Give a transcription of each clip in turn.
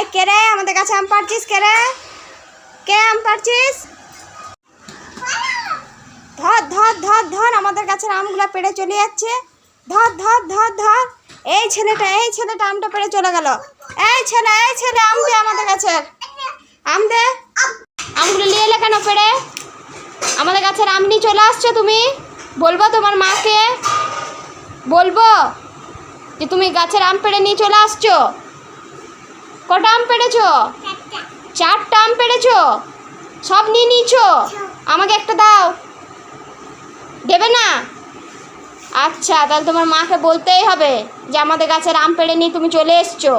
এই, কে রে? আমাদের কাছে আম পারছিস কে রে? কে আম পারছিস ধর ধর ধর ধর, আমাদের কাছের আমগুলো পেড়ে চলে যাচ্ছে। ধর ধর ধর ধর। এই ছেলেটা এই ছেলেটা আমটা পেড়ে চলে গেল। এই ছেলে এই ছেলে, আম দে আমাদের কাছে। আম দে। আমগুলো নিয়ে এলে কেন পেড়ে? আমাদের কাছের আম নিয়ে চলে আসছো তুমি? বলব তোমার মাকে? বলব যে তুমি গাছের আম পেড়ে নিয়ে চলে আসছো? কটা আম পেড়েছো? চারটা আম পেড়েছো? সব নিয়ে নিয়েছো? আমাকে একটা দাও। দেবে না? আচ্ছা তাহলে তোমার মাকে বলতেই হবে যে আমাদের গাছের আম পেড়ে নিয়ে তুমি চলে এসছো।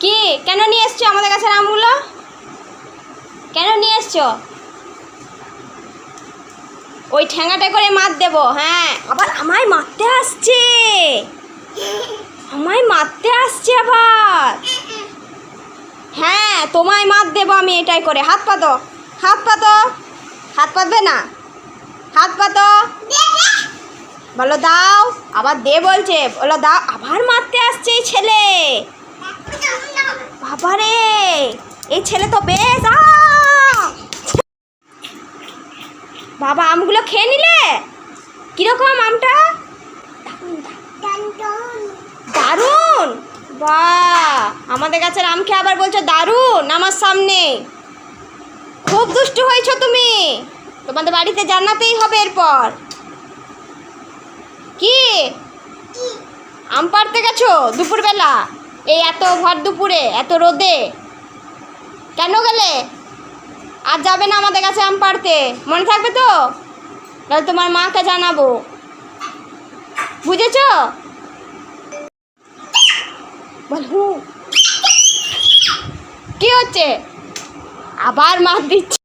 কি? কেন নিয়ে এসছো আমাদের কাছের আমগুলো? কেন নিয়ে এসছো? ওই ঠ্যাঙাটা করে মার দেবো হ্যাঁ। আবার আমায় মারতে আসছে আমায় মারতে আসছে আবার হ্যাঁ তোমায় মার দেবো আমি এটাই করে। হাত পাতো হাত পাতো হাত পাতবে না? হাত পাতো বলো, দাও। আবার দে বলছে। বলো, দাও। আবার মারতে আসছে এই ছেলে। বাবারে, এই ছেলে তো বেশ। বাবা, আমগুলো খেয়ে নিলে? কীরকম আমটা? দারুণ। বাহ, আমাদের কাছে খেয়ে আবার বলছো দারুণ, আমার সামনে। খুব দুষ্টু হয়েছো তুমি। তোমাদের বাড়িতে জানাতেই হবে এরপর। কি? আম পাড়তে গেছো দুপুরবেলা? এই এত ভর দুপুরে, এত রোদে। কেন গেলে? আর যাবে না আমাদের কাছে আম পাড়তে। মনে থাকবে তো? তাহলে তোমার মাকে জানাব। বুঝেছ? কি হচ্ছে? আবার মার দিচ্ছে।